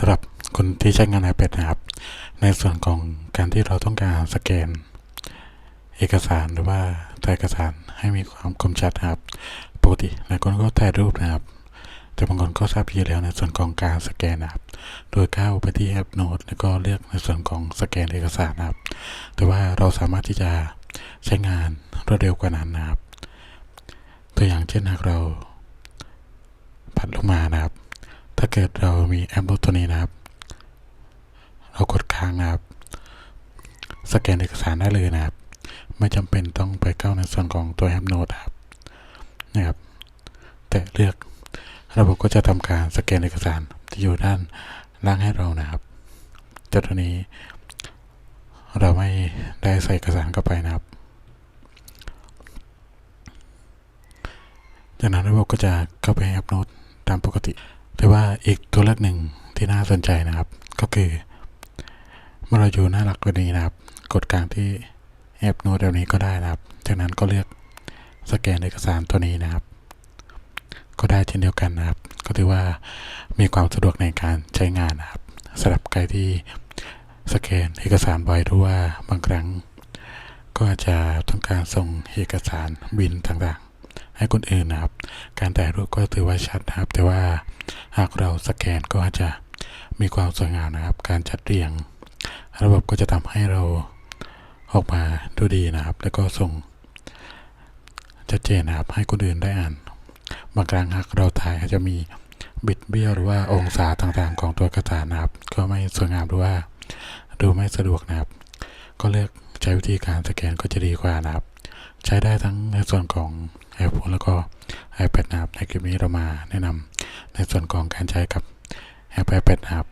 สำหรับคนที่ใช้งาน iPad นะครับ ในส่วนของการที่เราต้องการสแกน เอกสารหรือว่าถ่ายเอกสารให้มีความคมชัดนะครับ ปกติหลายคนก็ถ่ายรูปนะครับ แต่บางคนก็ทราบอยู่แล้วในส่วนของการสแกนนะครับ โดยเข้าไปที่แอปโน้ตแล้วก็เลือกในส่วนของสแกนเอกสารนะครับ แต่ว่าเราสามารถที่จะใช้งานรวดเร็วกว่านั้นนะครับ ตัวอย่างเช่นหากเราผัดลงมานะ กิดเรามีแอปโน้ตตัวนี้นะครับ เรากดค้างนะครับ สแกนเอกสารได้เลยนะครับ ไม่จำเป็นต้องไปเข้าในส่วนของตัวแอปโน้ตครับนะครับ แต่เลือกระบบก็จะทำการสแกนเอกสารที่อยู่ด้านล่างให้เรานะครับแต่ตัวนี้ เราไม่ได้ใส่เอกสารเข้าไปนะครับจากนั้นระบบก็จะเข้าไปแอปโน้ตตามปกติ แต่ว่าอีกตัวเลือกหนึ่งที่น่าสนใจนะครับ ก็คือเมื่อเราอยู่หน้าหลักตัวนี้นะครับ กดกลางที่แอปโน้ตแบบนี้ก็ได้นะครับ จากนั้นก็เลือกสแกนเอกสารตัวนี้นะครับ ก็ได้เช่นเดียวกันนะครับ ก็ถือว่ามีความสะดวกในการใช้งานนะครับสำหรับใครที่สแกนเอกสารบ่อยหรือว่าบางครั้ง ก็อาจจะต้องการส่งเอกสารบินต่างๆ ให้คนอื่นนะครับ การถ่ายรูปก็ถือว่าชัดนะครับ แต่ว่า หากเราสแกนก็จะมีความสวยงามนะครับ การจัดเรียง ระบบก็จะทำให้เราออกมาดูดีนะครับ แล้วก็ส่งชัดเจนนะครับ ให้คนอื่นได้อ่านบางครั้งหากเราถ่ายอาจจะมีบิดเบี้ยวหรือว่าองศาต่างๆ ของตัวเอกสารนะครับ ก็ไม่สวยงามหรือว่าดูไม่สะดวกนะครับ ก็เลือกใช้วิธีการสแกนก็จะดีกว่านะครับ ใช้ได้ทั้งในส่วนของ iPhone แล้วก็ iPad นะครับในคลิปนี้เรามาแนะนำ ในส่วนของการใช้กับแอป iPad นะครับ